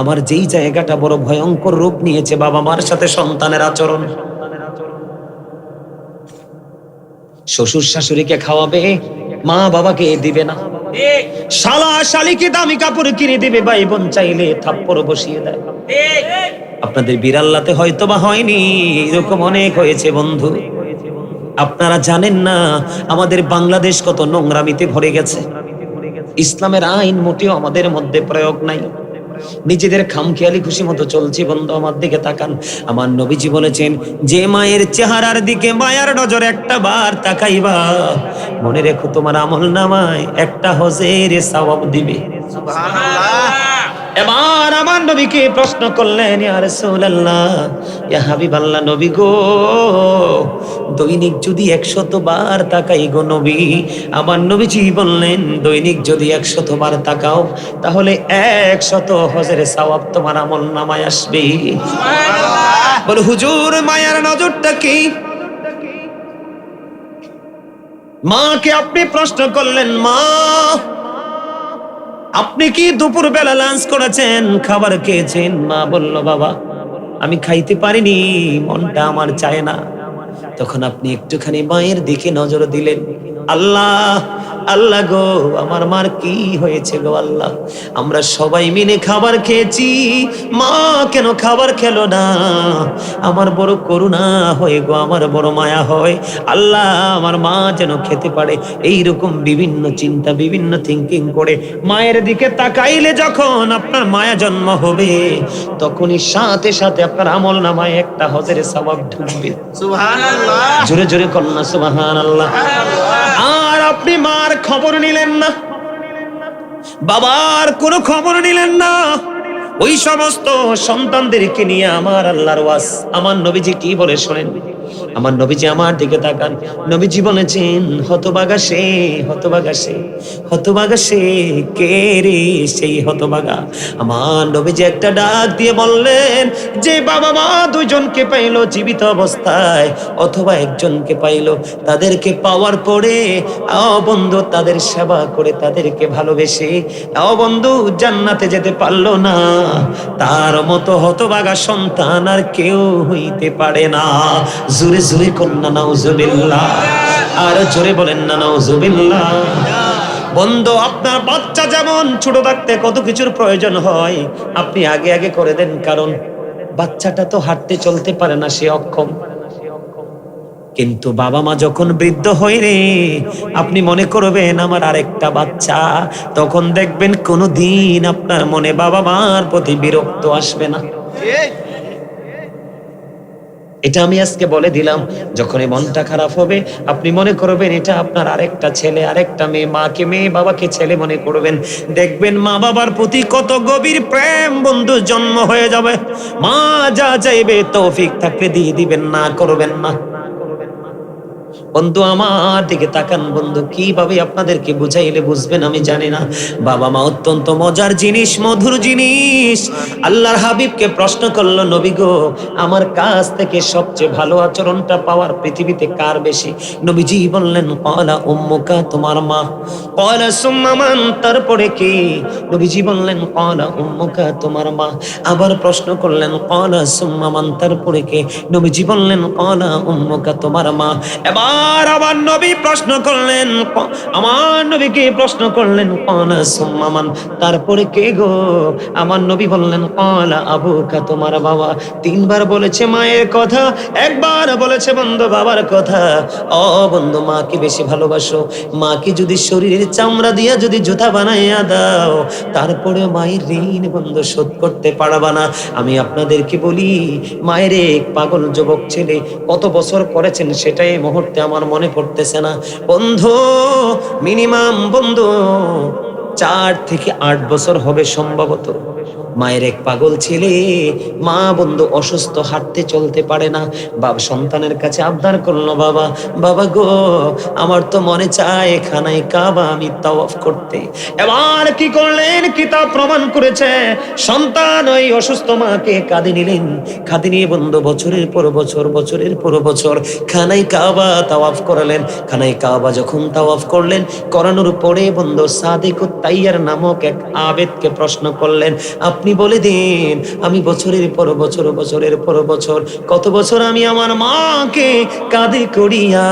আমার যেই জায়গাটা বড় ভয়ঙ্কর রূপ নিয়েছে বাবা মার সাথে সন্তানের আচরণ। শ্বশুর শাশুড়িকে খাওয়াবে, মা বাবাকে দিবে না। শালা শালিকে দামি কাপড় কিনে দিবে ভাই বোন চাইলে থাপ্পড় বসিয়ে দেয়। আপনাদের বিড়াল্লাতে হয়তো বা হয়নি, এরকম অনেক হয়েছে বন্ধু। আপনারা জানেন না, আমাদের বাংলাদেশ কত নোংরামিতে ভরে গেছে। ইসলামের আইন মোটেও আমাদের মধ্যে প্রয়োগ নাই। নিজেদের খামখেয়ালি খুশি মতো চলছে। বন্ধু, আমার দিকে তাকান। আমার নবীজি বলেছেন, যে মায়ের চেহারার দিকে মায়ার নজর একটা বার তাকাইবা। মনে রেখো তোমার আমল নামায় একটা হজের সওয়াব দিবে। এবার আমার নবীকে প্রশ্ন করলেন ইয়া রাসূলুল্লাহ ইয়া হাবিবাল্লাহ নবী গো দৈনিক যদি একশত বার তাকাই গো নবী। আমার নবীজি বললেন দৈনিক যদি একশত বার তাকাও তাহলে একশত হজের সওয়াব তোমার আমল নামায় আসবে। বল হুজুর মায়ার নজরটা কি? মাকে আপনি প্রশ্ন করলেন মা আপনি কি দুপুর বেলা লাঞ্চ করেছেন? খাবার খেয়েছেন? মা বলল, বাবা, আমি খাইতে পারিনি, মনটা আমার চায় না। তখন আপনি একটুখানি মায়ের দিকে নজর দিলেন। আল্লাহ আল্লাহ গো আমার মার কি হয়েছে গো আল্লাহ? আমরা সবাই মিলে খাবার খেয়েছি মা কেন খাবার খেলো না? আমার বড় করুণা হয় গো আমার বড় মায়া হয়। আল্লাহ আমার মা যেন খেতে পারে। এই রকম বিভিন্ন চিন্তা বিভিন্ন থিঙ্কিং করে মায়ের দিকে তাকাইলে যখন আপনার মায়া জন্ম হবে তখনই সাথে সাথে আপনার আমল নামায় একটা হজের সবাব ঢুকবে। জোরে জোরে কন্যা সুবাহান আল্লাহ আর আপনি মার খবর নিলেন না। বাবার কোনো খবর নিলেন না। ওই সমস্ত সন্তানদেরকে নিয়ে আমার আল্লাহর ওয়াস আমার নবীজি কি বলে শোনেন? আমার নবীজি আমার দিকে তাকান। নবীজি বলেছেন হতবাগা সে হতবাগা সে হতবাগা সে, কে রে সেই হতবাগা আমার নবীজি একটা ডাক দিয়ে বললেন, যে বাবা মা দুইজনকে পাইলো জীবিত অবস্থায়, অথবা একজনকে পাইলো তাদেরকে পাওয়ার পরে বন্ধু তাদের সেবা করে তাদেরকে ভালোবেসে বন্ধু জান্নাতে যেতে পারল না। তার মতো হতবাগা সন্তান আর কেউ হইতে পারে না। জোরে জোরে কন্যা নাউজুবিল্লাহ আর জোরে বলেন না নাউজুবিল্লাহ বন্ধু, আপনার বাচ্চা যেমন ছোট থাকতে কত কিছুর প্রয়োজন হয়, আপনি আগে আগে করে দেন, কারণ বাচ্চাটা তো হাঁটতে চলতে পারে না, সে অক্ষম। কিন্তু বাবা মা যখন বৃদ্ধ হয় রে, আপনি মনে করবেন আমার আরেকটা বাচ্চা। তখন দেখবেন কোনো দিন আপনার মনে বাবা মার প্রতি বিরক্ত আসবে না। এটা আমি আজকে বলে দিলাম, যখন এই মনটা খারাপ হবে, আপনি মনে করবেন এটা আপনার আরেকটা ছেলে, আরেকটা মেয়ে, মাকে, মেয়ে, বাবাকে ছেলে মনে করবেন। দেখবেন মা বাবার প্রতি কত গভীর প্রেম বন্ধু জন্ম হয়ে যাবে। মা যা চাইবে তৌফিক থাকলে দিয়ে দিবেন, না করবেন না। verdade. বন্ধু, আমার দিকে তাকান বন্ধু, কীভাবে আপনাদেরকে বুঝাইলে বুঝবেন আমি জানি না। বাবা মা, অত্যন্ত মজার জিনিস, মধুর জিনিস। আল্লাহর হাবিবকে প্রশ্ন করল, নবী গো, আমার কাছ থেকে সবচেয়ে ভালো আচরণটা পাওয়ার পৃথিবীতে কার বেশি? নবীজি বললেন কলা উম্মুকা, তোমার মা। কলা সুম্মামান তারপরে কি? নবীজি বললেন কলা উম্মুকা, তোমার মা। আবার প্রশ্ন করলেন কলা সুম্মামান তারপরে কে? নবীজি বললেন কলা উম্মুকা, তোমার মা। এবার আবার নবী প্রশ্ন করলেন আমার নবীকে প্রশ্ন করলেন কলা সুম্মামান, তারপরে কে গো? আমার নবী বললেন কলা আবুকা, তোমার বাবা। তিনবার বলেছে মায়ের কথা, একবার বলেছে বন্ধু বাবার কথা। ও বন্ধু, মাকে বেশি ভালোবাসো। মাকে যদি শরীরের চামড়া দিয়া যদি জুতা বানাইয়া দাও, তারপরে মায়ের ঋণ বন্ধু শোধ করতে পারবা না। আমি আপনাদেরকে বলি, মায়ের এক পাগল যুবক ছেলে কত বছর করেছেন সেটাই মুহূর্তে আমার মনে পড়তেছে না। বন্ধু মিনিমাম বন্ধু চার থেকে আট বছর হবে সম্ভবত। মায়ের এক পাগল ছেলে। মা বন্ধু অসুস্থ, হাঁটতে চলতে পারে না। বাবা সন্তানের কাছে আবদার করল, বাবা বাবা গো, আমার তো মনে চায় খানায় কাবা আমি তাওয়াফ করতে। এবার কি করলেন? কিতাব প্রমাণ করেছে, সন্তান ওই অসুস্থ মাকে কাঁদে নিলেন। কাঁদে নিয়ে বন্ধু বছরের পর বছর, বছরের পর বছর খানাই কাবা তাওয়াফ করালেন। খানাই কাবা যখন তাওয়াফ করলেন, করানোর পরে বন্ধু সাদিক তাইয়ার নামক এক আবেদকে প্রশ্ন করলেন, আপনি আপনি বলে দিন, আমি বছরের পর বছর, বছরের পর বছর, কত বছর আমি আমার মাকে কাঁধে করিয়া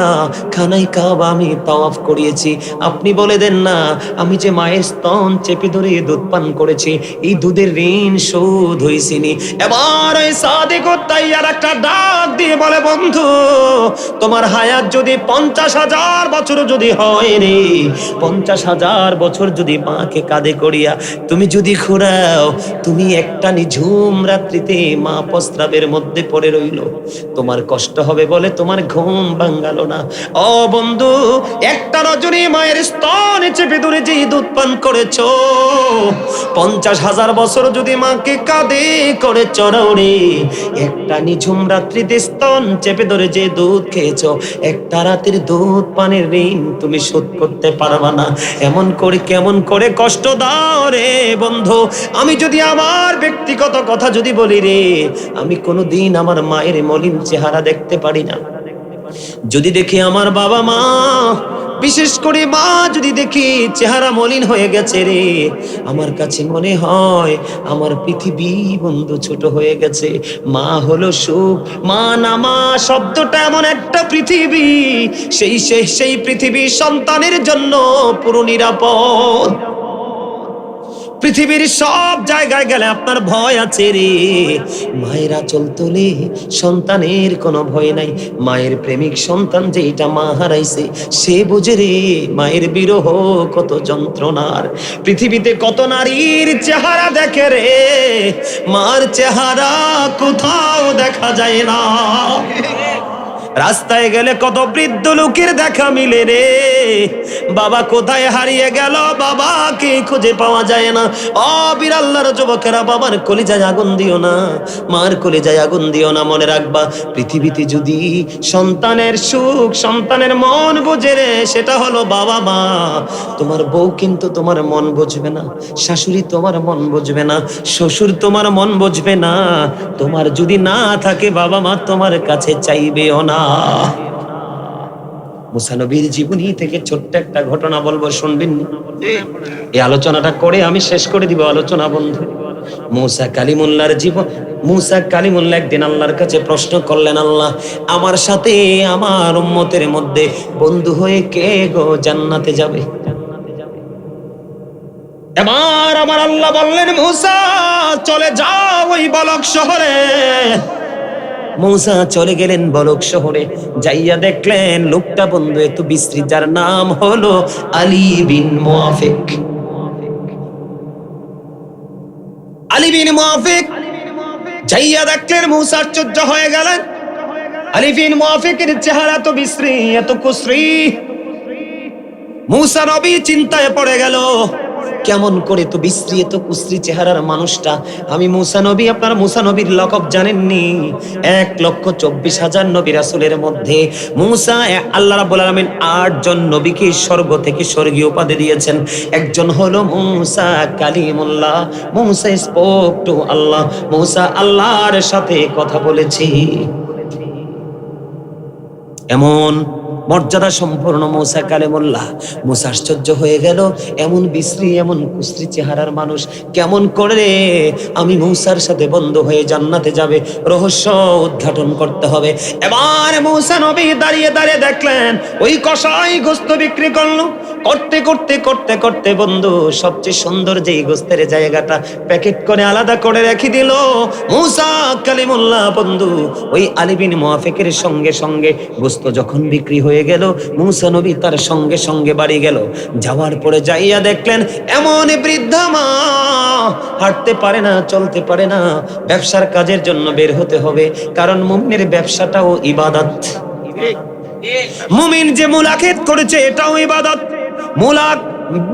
খানাই কাব আমি তাওয়াফ করিয়েছি। আপনি বলে দেন না, আমি যে মায়ের স্তন চেপে ধরে দুধ পান করেছি, এই দুধের ঋণ শোধ হয়েছিনি এবার ওই সাদে করতাই আর একটা ডাক দিয়ে বলে, বন্ধু, তোমার হায়াত যদি পঞ্চাশ হাজার বছর যদি হয় রে, পঞ্চাশ হাজার বছর যদি মাকে কাঁধে করিয়া তুমি যদি ঘোরাও তুমি একটা নিঝুম রাত্রিতে মা প্রস্রাবের মধ্যে পড়ে রইল। তোমার কষ্ট হবে বলে তোমার ঘুম ভাঙ্গালো না। ও বন্ধু, একটা রজনী মায়ের স্তনে চেপে ধরে যে দুধ পান করেছ, পঞ্চাশ হাজার বছর যদি মাকে কাঁধে করে চড়াও রে একটা নিঝুম রাত্রিতে স্তন চেপে ধরে যে দুধ খেয়েছ, একটা রাতের দুধ পানের ঋণ তুমি শোধ করতে পারবা না। এমন করে কেমন করে কষ্ট দাও রে বন্ধু, আমি যদি আমার ব্যক্তিগত কথা যদি বলি রে, আমি কোনোদিন আমার মায়ের মলিন চেহারা দেখতে পারি না। যদি দেখি আমার বাবা মা, বিশেষ করে মা যদি দেখি চেহারা মলিন হয়ে গেছে রে, আমার কাছে মনে হয় আমার পৃথিবী বন্ধু ছোট হয়ে গেছে। মা হলো সুখ, মা না মা শব্দটা এমন একটা পৃথিবী, সেই সেই সেই পৃথিবী সন্তানের জন্য পুরো নিরাপদ। পৃথিবীর সব জায়গায় গেলে আপনার ভয় আছে রে। মায়েরা চল তোলে, সন্তানের কোনো ভয় নাই। মায়ের প্রেমিক সন্তান যে এটা মা হারাইছে, সে বুঝে রে মায়ের বিরহ কত যন্ত্রণার। পৃথিবীতে কত নারীর চেহারা দেখে রে, মার চেহারা কোথাও দেখা যায় না। রাস্তায় গেলে কত বৃদ্ধ লোকের দেখা মিলে রে। বাবা কোথায় হারিয়ে গেল? বাবাকে খুঁজে পাওয়া যায় না। ও বিরাল্লার যুবকেরা, বাবার কলিজায় আগুন দিও না। মার কলিজায় আগুন দিও না, মনে রাখবা। পৃথিবীতে যদি সন্তানের সুখ, সন্তানের মন বুঝে রে, সেটা হলো বাবা মা। তোমার বউ কিন্তু তোমার মন বুঝবে না। শাশুড়ি তোমার মন বুঝবে না। শ্বশুর তোমার মন বুঝবে না। তোমার যদি না থাকে, বাবা মা তোমার কাছে চাইবেও না। মুসানবীর জীবনী থেকে ছোট্ট একটা ঘটনা বলব, শুনবেন এই আলোচনাটা করে আমি শেষ করে দিব আলোচনা, বন্ধু। মুসা কালিমুল্লার জীবন মুসা কালিমুল্লাহ একদিন আল্লাহর কাছে প্রশ্ন করলেন, আল্লাহ, আমার সাথে আমার উম্মতের মধ্যে বন্ধু হয়ে কে গো জান্নাতে যাবে? এবার আমার আল্লাহ বললেন, মুসা, চলে যাও ওই বালক শহরে। মৌসা চলে গেলেন বলক শহরে। যাইয়া দেখলেন লোকটা বন্ধু, এত বিশ্রী, যার নাম হলো আলী বিন মুআফিক। আলী বিন মুআফিক। যাইয়া দেখলেন মৌসা আশ্চর্য হয়ে গেলেন। আলী বিন মুআফিকের চেহারা তো বিশ্রী, এত কুশ্রী। মৌসা নবী চিন্তায় পড়ে গেল। কেমন করে তো বিশ্রী তো কুশ্রী চেহারার মানুষটা। আমি মুসা নবী, আপনার মুসা নবীর লকব জানেননি? এক লক্ষ চব্বিশ হাজার নবী রাসুলের মধ্যে মুসা আল্লাহ রাব্বুল আলামিন আটজন নবীকে স্বর্গ থেকে স্বর্গীয় উপাধি দিয়েছেন। একজন হলো Musa Kalimullah. Musa spoke to Allah. Musa আল্লাহর সাথে কথা বলেছি। এমন মর্যাদা সম্পূর্ণ মৌসা কালেমুল্লাহ। মুসা আশ্চর্য হয়ে গেল, এমন বিশ্রী, এমন কুশ্রী চেহারার মানুষ কেমন করে আমি মৌসার সাথে বন্ধ হয়ে জান্নাতে যাবে, রহস্য উদ্ঘাটন করতে হবে। এবার মৌসা নবী দাঁড়িয়ে দাঁড়িয়ে দেখলেন, ওই কষাই গোস্ত বিক্রি করল করতে করতে করতে করতে বন্ধু, সবচেয়ে সুন্দর যেই গোস্তের জায়গাটা প্যাকেট করে আলাদা করে রেখে দিল। মুসা কালিমুল্লাহ বন্ধু, ওই আলিবিন মুআফিকের সঙ্গে সঙ্গে গোস্ত যখন বিক্রি হয়ে গেল, মুসা নবী তার সঙ্গে সঙ্গে বাড়ি গেল। যাওয়ার পরে যাইয়া দেখলেন, এমন বৃদ্ধা মা, হাঁটতে পারে না, চলতে পারে না। ব্যবসার কাজের জন্য বের হতে হবে, কারণ মুমিনের ব্যবসাটাও ইবাদত। মুমিন যে মুলাকেত করেছে, এটাও ইবাদত। মুলাক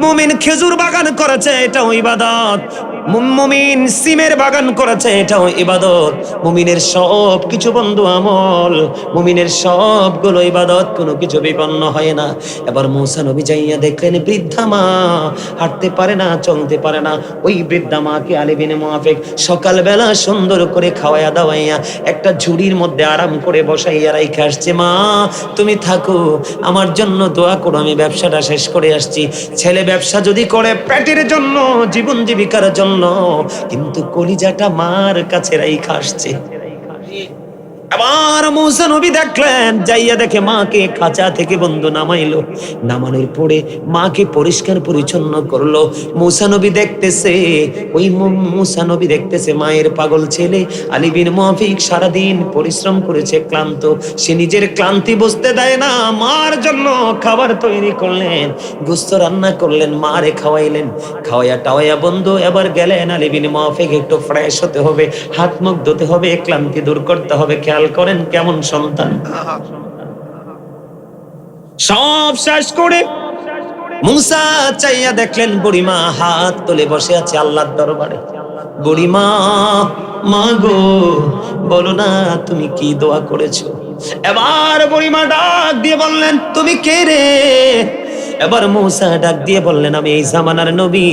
মুমিন খেজুর বাগান করেছে, এটাও ইবাদত। মুমিন সিমের বাগান করেছে, এটাও ইবাদত। মুমিনের সব কিছু বন্ধু আমল, মুমিনের সবগুলো ইবাদত, কোনো কিছু বিপন্ন হয় না। এবার মৌসা নবী যাইয়া দেখলেন, বৃদ্ধা মা, হাঁটতে পারে না, চলতে পারে না। ওই বৃদ্ধা মাকে আলিবিনে মুআফিক সকালবেলা সুন্দর করে খাওয়াইয়া দাওয়াইয়া একটা ঝুড়ির মধ্যে আরাম করে বসাইয়া রাইখে আসছে, মা, তুমি থাকো, আমার জন্য দোয়া করো, আমি ব্যবসাটা শেষ করে আসছি। ছেলে ব্যবসা যদি করে পেটের জন্য, জীবন জীবিকার জন্য, কিন্তু কলিজাটা মার কাছে রাইখা আসছে। আবার মৌসা নবী দেখলেন, যাইয়া দেখে মাকে খাঁচা থেকে বন্ধু নামাইলো। নামানোর পরে মাকে পরিষ্কার পরিচ্ছন্ন করল। মৌসা নবী দেখতেছে, ওই মূসা নবী দেখতেছে মায়ের পাগল ছেলে। আলী বিন মাফিক সারাদিন পরিশ্রম করেছে, ক্লান্ত। সে নিজের ক্লান্তি বুঝতে দেয় না, মার জন্য খাবার তৈরি করলেন, গুস্ত রান্না করলেন, মারে খাওয়াইলেন। খাওয়াইয়া টাওয়াইয়া বন্ধু, এবার গেলেন আলী বিন মাফিক, একটু ফ্রেশ হতে হবে, হাত মুখ ধুতে হবে, ক্লান্তি দূর করতে হবে, খেয়াল করেন কেমন সন্তান। সব শেষ করে মুসা চাইয়া দেখলেন বুড়িমা হাত তুলে বসে আছে আল্লাহর দরবারে। বুড়িমা, মা গো, বলো না তুমি কি দোয়া করেছ? এবার বুড়িমা ডাক দিয়ে বললেন, তুমি কে রে? এবার মৌসা ডাক দিয়ে বললেন, আমি এই জামানার নবী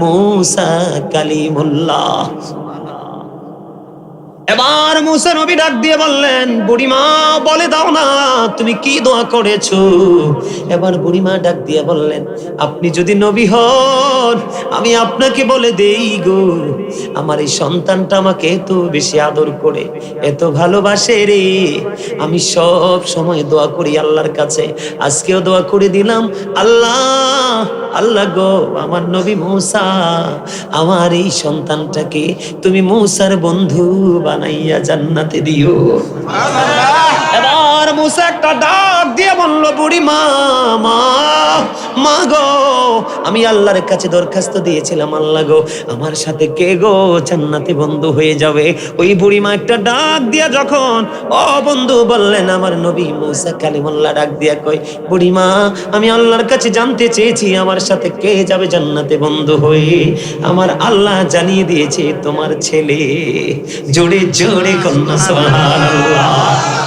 মৌসা কালিমুল্লাহ। এবার মুসা নবী ডাক দিয়ে বললেন, বুড়িমা, বলে দাও না, তুমি কি দোয়া করেছ? এবার বুড়িমা ডাক দিয়ে বললেন, আপনি যদি নবী হন, আমি আপনাকে বলে দেই গো। আমার এই সন্তানটা আমাকে এত বেশি আদর করে, এত ভালোবাসে রে। আমি সব সময় দোয়া করি আল্লাহর কাছে। আজকেও দোয়া করে দিলাম, আল্লাহ আল্লাহ গো, আমার নবী মূসা, আমার এই সন্তানটাকে তুমি মূসার বন্ধু বানাইয়া জান্নাতে দিও। এবার মুসা একটা ডাক দিয়ে বলল, বুড়ি মা মা গো, আমি আল্লাহর কাছে দরখাস্ত দিয়েছিলাম, আল্লাহ গো, আমার সাথে কে গো জান্নাতে বন্ধু হয়ে যাবে? ওই বুড়ি মা একটা ডাক দিয়া যখন, ও বন্ধু, বললেন, আমার নবী মুসা কালিমুল্লাহ ডাক দিয়া কই বুড়ি মা, আমি আল্লাহর কাছে জানতে চেয়েছি, আমার সাথে কে যাবে জান্নাতে বন্ধু হয়ে? আমার আল্লাহ জানিয়ে দিয়েছে তোমার ছেলে। জোরে জোরে কন্যা, সুবহানাল্লাহ।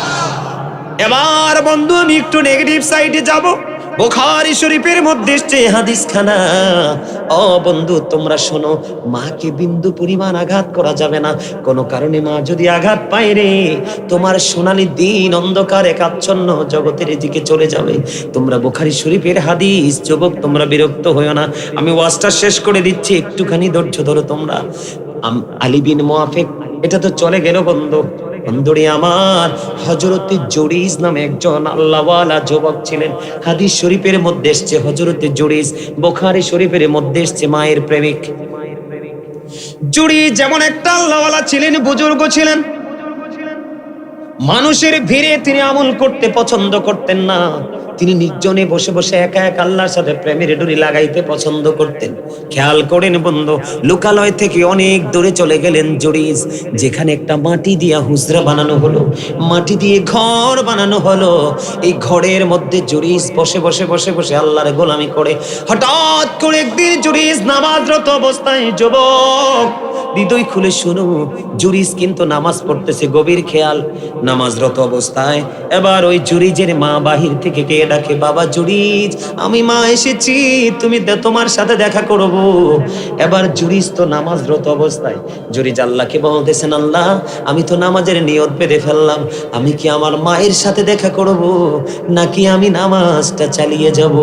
এবার বন্ধু, আমি একটু নেগেটিভ সাইডে যাব। বোখারি শরীফের মধ্যে এসছে হাদিস খানা ও বন্ধু, তোমরা শোনো, মাকে বিন্দু পরিমাণ আঘাত করা যাবে না। কোনো কারণে মা যদি আঘাত পায় রে, তোমার সোনালী দিন অন্ধকার, একাচ্ছন্ন জগতের দিকে চলে যাবে। তোমরা বোখারি শরীফের হাদিস, যুবক, তোমরা বিরক্ত হইও না। আমি ওয়াজটা শেষ করে দিচ্ছি, একটুখানি ধৈর্য ধরো তোমরা। আম- আলী বিন মোয়াফেক এটা তো চলে গেল বন্ধু। বন্ধুরি আমার হজরতে নামে একজন আল্লাহওয়ালা যুবক ছিলেন। হাদিস শরীফের মধ্যে এসছে হজরতে জরিজ বোখারি শরীফের মধ্যে এসছে মায়ের প্রেমিক। জুড়ি যেমন একটা আল্লাহওয়ালা ছিলেন, বুজুর্গ ছিলেন। মানুষের ভিড়ে তিনি আমল করতে পছন্দ করতেন না। তিনি নির্জনে বসে বসে একা এক আল্লাহর সাথে প্রেমের ডুরি লাগাইতে পছন্দ করতেন। খেয়াল করেন বন্ধু, লোকালয় থেকে অনেক দূরে চলে গেলেন জরিজ, যেখানে একটা মাটি দিয়া হুজরা বানানো হলো। মাটি দিয়ে ঘর বানানো হলো। এই ঘরের মধ্যে জরিজ বসে বসে বসে বসে আল্লাহর গোলামি করে। হঠাৎ করে একদিন জরিজ নামাজরত অবস্থায় যুবক হৃদয় খুলে শুনো, জুরিজ কিন্তু নামাজ পড়তেছে গভীর খেয়াল। নামাজরত অবস্থায় এবার ওই জুরিজের মা বাহির থেকে কে ডাকে, বাবা জুরিজ, আমি মা এসেছি, তুমি তোমার সাথে দেখা করব। এবার জুরিজ তো নামাজরত অবস্থায়, জুরিজ আল্লাহকে বলতেছেন, আল্লাহ, আমি তো নামাজের নিয়ত বেঁধে ফেললাম, আমি কি আমার মায়ের সাথে দেখা করব, নাকি আমি নামাজটা চালিয়ে যাব?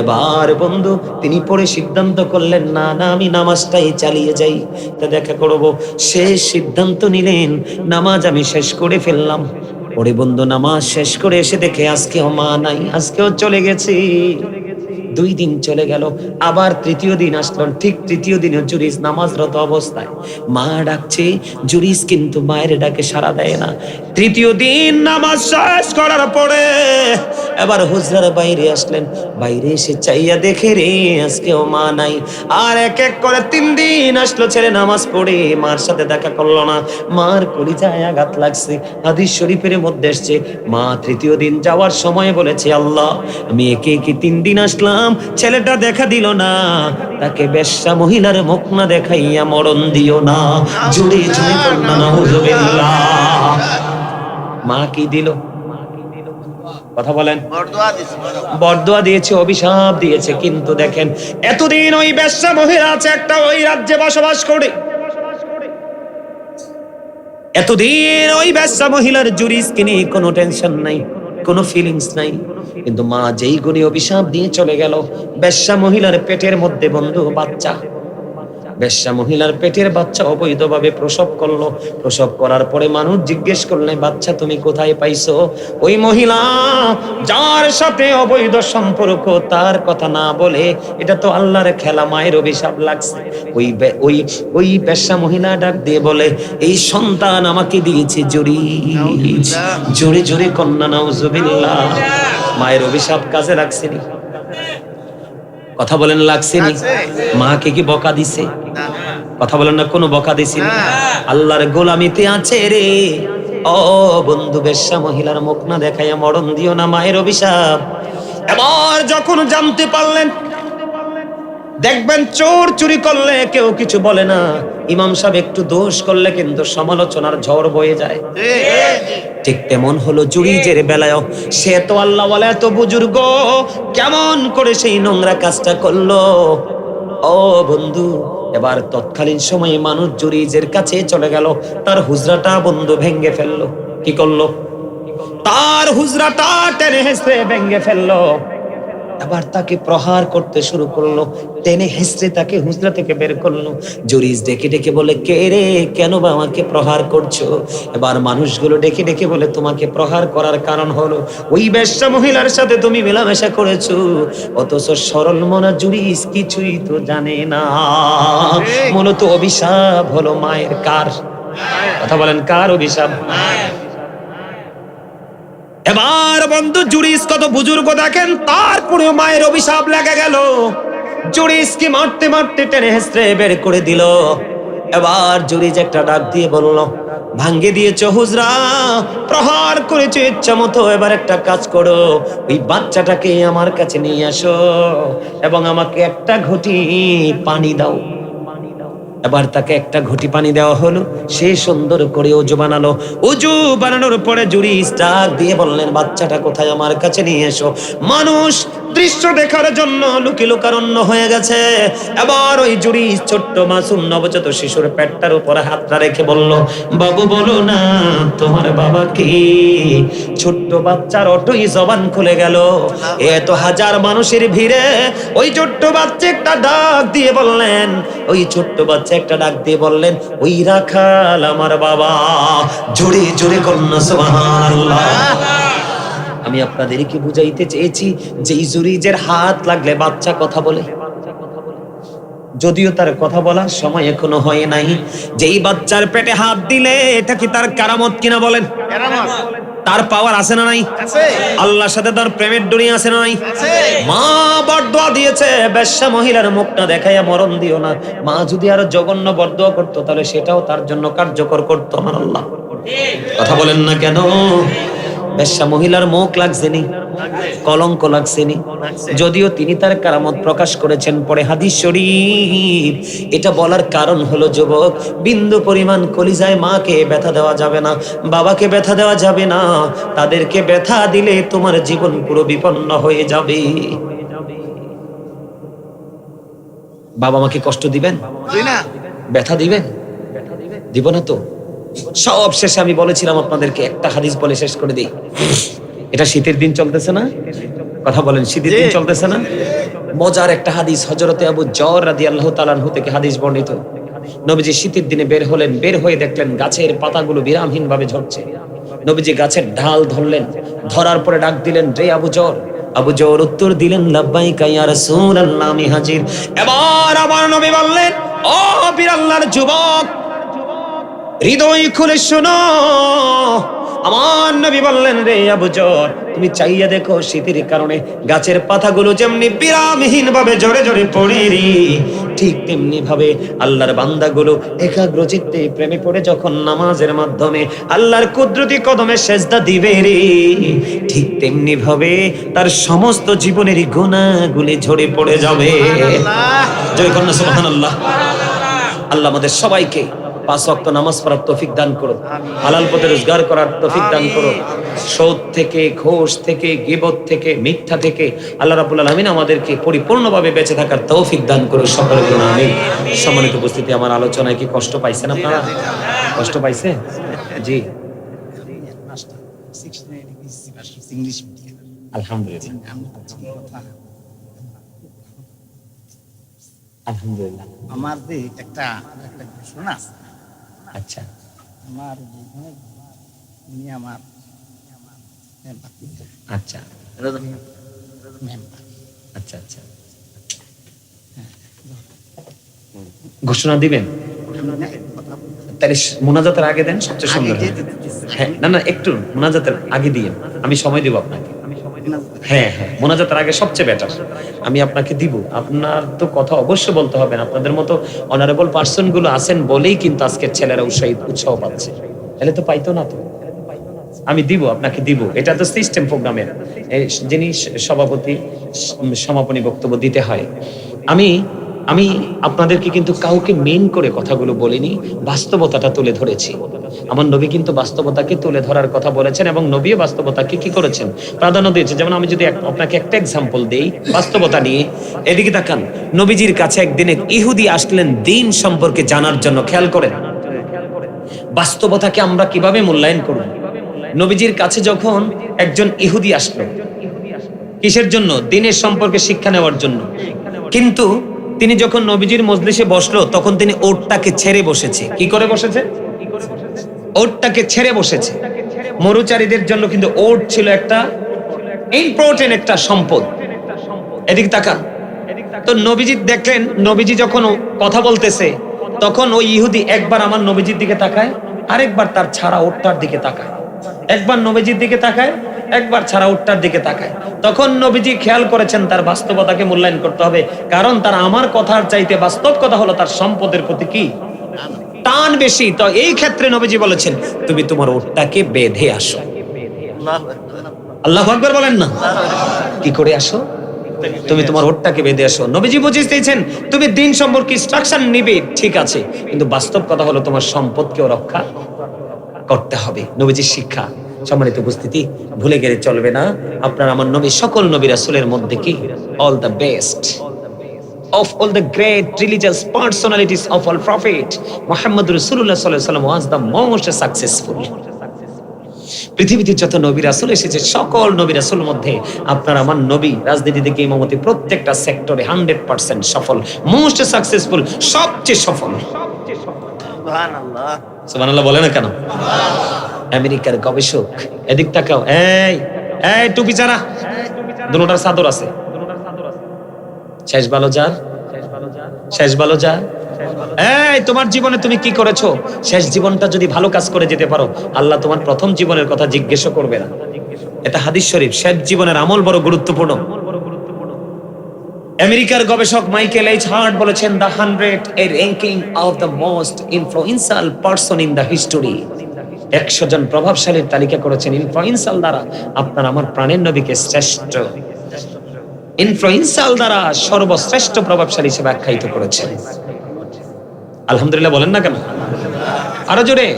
এবার বন্ধু, তিনি পরে সিদ্ধান্ত করলেন, না না, আমি নামাজটাই চালিয়ে যাই, তা দেখা করব। শেষ সিদ্ধান্ত নিলেন, নামাজ আমি শেষ করে ফেললাম। পরে বন্ধু নামাজ শেষ করে এসে দেখে আজকেও মা নাই আজকেও চলে গেছে। দুই দিন চলে গেল, আবার তৃতীয় দিন আসলো, ঠিক তৃতীয় দিনে জুরিস নামাজরত অবস্থায়। মা ডাকছে, জুরিস কিন্তু মায়ের ডাকে সাড়া দেয় না। তৃতীয় দিন নামাজ শেষ করার পরে এবার হুজরার বাইরে আসলেন। বাইরে এসে চাইয়া দেখে রে, আজকেও মা নাই। আর এক এক করে তিন দিন আসলো ছেলে নামাজ পড়ে, মার সাথে দেখা করল না। মার কলিজায় আঘাত লাগছে, হাদিস শরীফের মধ্যে এসছে, মা তৃতীয় দিন যাওয়ার সময় বলেছে, আল্লাহ, আমি একে একে তিন দিন আসলাম ছেলেটা দেখা দিল না। তাকে বেশ্যা মহিলার মুখ না দেখাইয়া মরণ দিও না। জুড়ে জুড়ে নাউজুবিল্লাহ মা কি দিল? কথা বলেন। বরদোয়া দিয়েছে অভিশাপ দিয়েছে কিন্তু দেখেন এতদিন ওই ব্যবসা মহিলা আছে একটা ওই রাজ্যে বসবাস করে। এতদিন ওই ব্যবসা মহিলার জুরিসকে নিয়ে কোনো টেনশন নাই কোনো ফিলিংস নাই। কিন্তু মা যেই গুণে অভিশাপ দিয়ে চলে গেল ব্যবসা মহিলার পেটের মধ্যে বন্ধু বাচ্চা। বেশ্যা মহিলার পেটের বাচ্চা অবৈধভাবে প্রসব করল। প্রসব করার পরে মানুষ জিজ্ঞেস করলে বাচ্চা তুমি কোথায় পাইছো? ওই মহিলা যার সাথে অবৈধ সম্পর্ক তার কথা না বলে এটা তো আল্লাহর খেলা মায়ের অভিশাপ লাগছে। ওই ওই ওই বেশ্যা মহিলা ডাক দিয়ে বলে এই সন্তান আমাকে দিয়েছে জুরি জোরে জোরে কন্যা নাউজুবিল্লাহ। মায়ের অভিশাপ কাজে রাখছেনি কথা বলেন লাগছেনি? মাকে কি বকা দিছে? কথা বলেন না কোনো বকা দিছে আল্লাহর গোলামিতে আছে রে। ও বন্ধু বেশ্যা মহিলার মুখ না দেখাইয়া মরণ দিও না মায়ের অভিশাপ। এবার যখন জানতে পারলেন দেখবেন চোর চুরি করলে কেউ কিছু বলে না। ইমাম সাহেব একটু দোষ করলে কিন্তু সমালোচনার ঝড় বয়ে যায়। ঠিক তেমন হলো জুরিজের বেলায় সে তো আল্লাহ বলে, এত বুজুর্গ, কেমন করে সেই নোংরা কাজটা করল? ও বন্ধু, এবার তৎকালীন সময়ে মানুষ জুরিজের কাছে চলে গেল। তার হুজরাটা বন্ধু ভেঙ্গে ফেলল। কি করল? তার হুজরাটা টেনে হেসড়ে ভেঙ্গে ফেলল। এবার তাকে প্রহার করতে শুরু করল। টেনে হেসড়ে তাকে হুজরা থেকে বের করল। জুরিজ ডেকে ডেকে বলে কে রে? কেন বা আমাকে প্রহার করছ? এবার মানুষগুলো ডেকে ডেকে বলে তোমাকে প্রহার করার কারণ হলো ওই বেশ্যা মহিলার সাথে তুমি মেলামেশা করেছ। অথচ সরল মনা জুরিজ কিছুই তো জানে না। মূলত অভিশাপ হলো মায়ের কার। কথা বলেন কার অভিশাপ? এবার বন্ধু জুরিস কত বুজুর্গ দেখেন তারপরে মায়ের অভিশাপ লেগে গেল। জুরিসকে মারতে মারতে টেনে হেসড়ে বের করে দিল। এবার জুরিজ একটা ডাক দিয়ে বলল, ভাঙ্গে দিয়েছ হুজরা, প্রহার করেছে ইচ্ছা মতো, এবার একটা কাজ করো, ওই বাচ্চাটাকে আমার কাছে নিয়ে আসো এবং আমাকে একটা ঘটি পানি দাও। এবার তাকে একটা ঘটি পানি দেওয়া হলো। সে সুন্দর করে উজু বানালো। উজু বানানোর পরে জুড়ি স্টার দিয়ে বললেন, বাচ্চাটা কোথায়? আমার কাছে নিয়ে এসো। মানুষ দৃশ্য দেখার জন্য লুকি লুকারণ্য হয়ে গেছে। এবার ওই জুরি ছোট্ট মাসুম নবজাত শিশুর পেটটার উপরে হাতটা রেখে বলল, বাবু, বলো না, তোমার বাবা কি? ছোট্ট বাচ্চার অটোই জবান খুলে গেল। এত হাজার মানুষের ভিড়ে। ওই ছোট্ট বাচ্চা একটা ডাক দিয়ে বললেন, ওই ছোট্ট বাচ্চা একটা ডাক দিয়ে বললেন, ওই রাখাল আমার বাবা। জোরে জোরে কন্যা সুবহানাল্লাহ। আমি আপনাদেরকে বুঝাইতে চেয়েছি যে ইজুরিজের হাত লাগলে বাচ্চা কথা বলে। যদিও তার কথা বলার সময় এখনও হয় নাই। যেই বাচ্চার পেটে হাত দিলে এটা কি তার কারামত কিনা বলেন? তার পাওয়ার আছে না নাই? আল্লাহর সাথে তার প্রেমের ডুনি আছে না নাই? মা বরদোয়া দিয়েছে বেশ্যা মহিলার মুখটা দেখাইয়া মরণ দিও না। মা যদি আরও জঘন্য বরদোয়া করতো তাহলে সেটাও তার জন্য কার্যকর করতো আমার আল্লাহ। কথা বলেন না কেন? বেশ্যা মহিলার মুখ লাগছেনি কলঙ্ক লাগছেনি যদিও তিনি তার কারামত প্রকাশ করেছেন পরে হাদিস শরীফ। এটা বলার কারণ হলো যুবক বিন্দু পরিমাণ কলিজায় মাকে ব্যথা দেওয়া যাবে না বাবাকে ব্যথা দেওয়া যাবে না। তাদেরকে ব্যথা দিলে তোমার জীবন পুরো বিপন্ন হয়ে যাবে। বাবা মাকে কষ্ট দিবেন? ব্যথা দিবেন? দিব না তো। সব শেষে আমি বলেছিলাম আপনাদেরকে একটা হাদিস বলে শেষ করে দিই। এটা শীতের দিন চলতেছে না? কথা বলেন শীতের দিন চলতেছে না? মজার একটা হাদিস হজরতে আবু জর রাদি আল্লাহ তালানহু থেকে হাদিস বর্ণিত। নবীজি শীতের দিনে বের হলেন বের হয়ে দেখলেন গাছের পাতাগুলো বিরামহীন ভাবে ঝরছে। নবীজি গাছের ঢাল ধরলেন ধরার পরে ডাক দিলেন রে আবু জর। আবু জর উত্তর দিলেন লাব্বাইকা ইয়া রাসূলুল্লাহ আমি হাজির। এবার আমার নবী বললেন ও বীর আল্লাহর যুবক হৃদয় খুলে শোনো। আমার নবী বললেন রে আবু জর তুমি চাইয়া দেখো শীতের কারণে গাছের পাতাগুলো যেমনি বিরামহীন ভাবে জোরে জোরে পড়ে রে ঠিক তেমনি ভাবে আল্লাহর বান্দাগুলো একাগ্র চিত্তে প্রেমে পড়ে যখন নামাজের মাধ্যমে আল্লাহর কুদরতি কদমে সেজদা দিবে রে ঠিক তেমনি ভাবে তার সমস্ত জীবনেরই গুণাগুলি ঝরে পড়ে যাবে। জয় কন্যা সুবহানাল্লাহ। আল্লাহ আমাদের সবাইকে পাঁচ ওয়াক্ত নামাজ পড়ার তৌফিক দান করো। হালাল পথে রোজগার করার তৌফিক দান করো। সৌদ থেকে ঘোষ থেকে গিবত থেকে মিথ্যা থেকে আল্লাহ রাব্বুল আলামিন আমাদেরকে পরিপূর্ণভাবে বেঁচে থাকার তৌফিক দান করো সকলে বলুন আমি সম্মানিত উপস্থিতি আমার আলোচনায় কি কষ্ট পাইছেন আপনারা? কষ্ট পাইছে? জি। আলহামদুলিল্লাহ আলহামদুলিল্লাহ। আমার যে একটা একটা ঘোষণা আছে। আচ্ছা। আমার উনি আমার আচ্ছা। আচ্ছা আচ্ছা। ঘোষণা দিবেন? তাহলে মোনাজাতের আগে দেন সবচেয়ে সুন্দর হ্যাঁ না না একটু মোনাজাতের আগে দিয়ে। আমি সময় দিব আপনাকে। হ্যাঁ হ্যাঁ মোনাজাতের আগে সবচেয়ে বেটার আমি আপনাকে দিব। আপনার তো কথা অবশ্য বলতে হবে না। আপনাদের মতো অনারেবল পার্সনগুলো আছেন বলেই কিন্তু আজকের ছেলেরা উৎসাহিত উৎসাহ পাচ্ছে। তাহলে তো পাইতো না তো। আমি দিব, আপনাকে দিব। এটা তো সিস্টেম প্রোগ্রামের যিনি সভাপতি, সমাপনী বক্তব্য দিতে হয়। আমি আমি আপনাদেরকে কিন্তু কাউকে মেন করে কথাগুলো বলিনি, বাস্তবতাটা তুলে ধরেছি। আমার নবী কিন্তু বাস্তবতাকে তুলে ধরার কথা বলেছেন এবং নবীও বাস্তবতাকে কি করেছেন? প্রাধান্য দিয়েছে যেমন আমি যদি আপনাকে একটা এক্সাম্পল দেই, বাস্তবতা নিয়ে, এদিকে তাকান। নবীজির কাছে একদিন এক ইহুদি আসলেন দিন সম্পর্কে জানার জন্য, খেয়াল করেন। বাস্তবতাকে আমরা কীভাবে মূল্যায়ন করব? নবীজির কাছে যখন একজন ইহুদি আসলো, কিসের জন্য? দিনের সম্পর্কে শিক্ষা নেওয়ার জন্য। কিন্তু তিনি যখন নবীজির মজলিসে বসল তখন তিনি ওটটাকে ছেড়ে বসেছে। কি করে বসেছে? ওটটাকে ছেড়ে বসেছে। মরুচারীদের জন্য কিন্তু ওট ছিল একটা ইম্পর্টেন্ট একটা সম্পদ। এদিক তাকান। তো নবীজি দেখলেন নবীজি যখন ও কথা বলতেছে তখন ওই ইহুদি একবার আমার নবীজির দিকে তাকায় আরেকবার তার ছাড়া ওটটার দিকে তাকায়। একবার নবীজির দিকে তাকায় একবার ছাড়া ওটটার দিকে তাকায়। তখন নবীজি খেয়াল করেছেন তার বাস্তবতাকে মূল্যায়ন করতে হবে। কারণ তার আমার কথার চাইতে বাস্তব কথা হলো তার সম্পদের প্রতি কি? টান বেশি। তো এই ক্ষেত্রে নবীজি বলেছেন, তুমি তোমার ওটটাকে বেঁধে আসো। আল্লাহ আকবর বলেন না? কি করে আসো? তুমি তোমার ওটটাকে বেঁধে আসো। নবীজি বুঝিয়ে দিয়েছেন তুমি দিন সম্পর্কে ইনস্ট্রাকশন নিবে, ঠিক আছে। কিন্তু বাস্তব কথা হলো তোমার সম্পদকেও রক্ষা করতে হবে। নবীজির শিক্ষা। সম্মানিত উপস্থিতি, ভুলে গেলে চলবে না। আপনার আমার নবী, সকল নবী রাসূলের মধ্যে কি? All the best of all the great religious personalities of all prophet, Muhammad Rasulullah sallallahu alaihi wasallam was the most successful. পৃথিবীতে যত নবী রাসূল এসেছে, সকল নবী রাসূল মধ্যে আপনার আমার নবী রাজনীতি থেকে ইমামতি প্রত্যেকটা সেক্টরে হান্ড্রেড পার্সেন্ট সফল মোস্ট সাকসেসফুল সবচেয়ে সফল। সুবহানাল্লাহ বলে না কেন? আমেরিকার গবেষক। এদিক তাকাও। এই এই টুপি চারা দুটোটার চাদর আছে। শেষ ভালো যার? শেষ ভালো যার? এই তোমার জীবনে তুমি কি করেছ? শেষ জীবনটা যদি ভালো কাজ করে যেতে পারো আল্লাহ তোমার প্রথম জীবনের কথা জিজ্ঞেস করবে না। এটা হাদিস শরীফ। শেষ জীবনের আমল বড় গুরুত্বপূর্ণ। আমেরিকার গবেষক মাইকেল এইচ হার্ট বলেছেন the hundred a ranking of the most influential person in the history একশো জন প্রভাবশালীর তালিকা করেছেন ইনফ্লুয়েন্সাল দ্বারা আপনার আমার প্রাণের নবীকে শ্রেষ্ঠ। ইনফ্লুয়েন্সাল দ্বারা সর্বশ্রেষ্ঠ প্রভাবশালী হিসেবে আখ্যায়িত করেছেন। আলহামদুলিল্লাহ বলেন না কেন? আরও জোরে।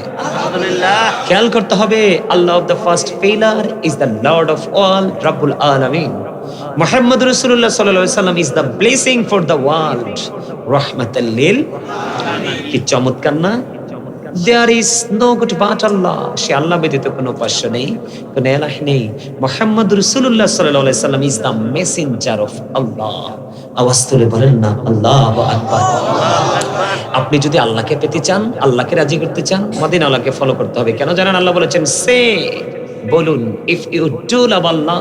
খেয়াল করতে হবে Allah of the first failure is the lord of all রাব্বুল আলামিন মুহাম্মদ আলাইহি সাল্লাম is the blessing for the world রাহমাতাল লিল। কি চমৎকার না? There is no god but Allah সে আল্লাহ ব্যতীত কোনো উপাস্য নেই, কোনো এলাহ নেই। মোহাম্মদ রসুল্লাহ সাল্লাহ সাল্লাম is the messenger of Allah আওয়াজ বলেন না, আল্লাহ আকবার। আপনি যদি আল্লাহকে পেতে চান, আল্লাহকে রাজি করতে চান মদিন আল্লাহকে ফলো করতে হবে। কেন জানেন আল্লাহ বলেছেন, সে বলুন if you do love Allah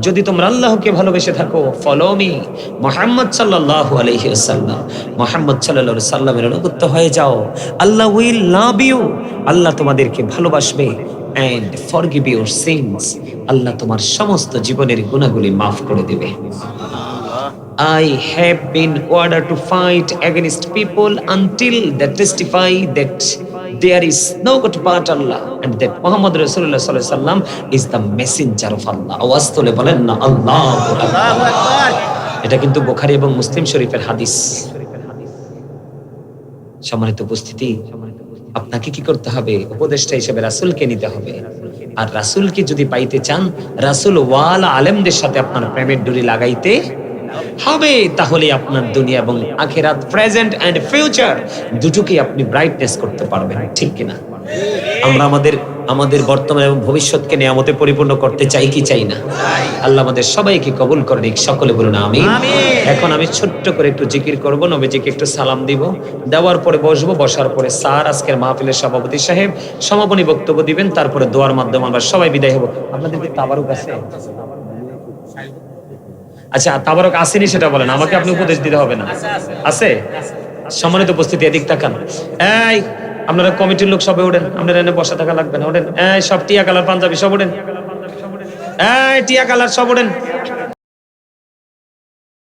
যদি তোমরা আল্লাহকে ভালোবেসে থাকো ফলো মি মোহাম্মদ সাল্লাল্লাহু আলাইহি ওয়াসাল্লাম মোহাম্মদ সাল্লাল্লাহু সাল্লামের অনুগত হয়ে যাও। আল্লাহ উইল লাভ ইউ আল্লাহ তোমাদেরকে ভালোবাসবে and forgive your sins Allah তোমার সমস্ত জীবনের গুনাহগুলি maaf করে দেবে। I have been ordered to fight against people until they testify that there is no God but Allah. And that Muhammad Rasulullah sallallahu alaihi wasallam is the messenger of Allah. আওয়াজ তুলে বলেন না আল্লাহ এটা কিন্তু বুখারী এবং মুসলিম শরীফের হাদিস সম্মানিত উপস্থিতি আপনাকে কি করতে হবে? উপদেষ্টা হিসেবে রাসূলকে নিতে হবে। আর রাসূলকে যদি পাইতে চান রাসূল ওয়াল আলেমদের সাথে আপনার প্রেমের ডুরি লাগাইতে হবে তাহলে আপনার দুনিয়া এবং আখেরাত প্রেজেন্ট এন্ড ফিউচার দুটোকে আপনি ব্রাইটনেস করতে পারবেন ঠিক কিনা? আমরা আমাদের আমাদের বর্তমান এবং ভবিষ্যৎকে নিয়ামতে পরিপূর্ণ করতে চাই কি চাই না? আল্লাহ আমাদের সবাইকে কবুল করে নিক সকলে বলুন আমি এখন আমি ছোট্ট করে একটু জিকির করব নবীজিকে একটু সালাম দিব। দেওয়ার পরে বসবো বসার পরে স্যার আজকের মাহফিলের সভাপতি সাহেব সমাপনী বক্তব্য দিবেন তারপরে দোয়ার মাধ্যমে আমরা সবাই বিদায় হব। আপনাদের কি তাবারুক আছে? আচ্ছা তাবারক আসেনি সেটা বলেন আমাকে আপনি উপদেশ দিতে হবে না? আছে সম্মানিত উপস্থিতি এদিক তাকান। এই আপনারা কমিটির লোক সবাই ওঠেন আপনারা এনে বসা থাকা লাগবে না ওঠেন। এই সব টিয়া কালার পাঞ্জাবি সব ওঠেন। এই টিয়া কালার সব ওঠেন।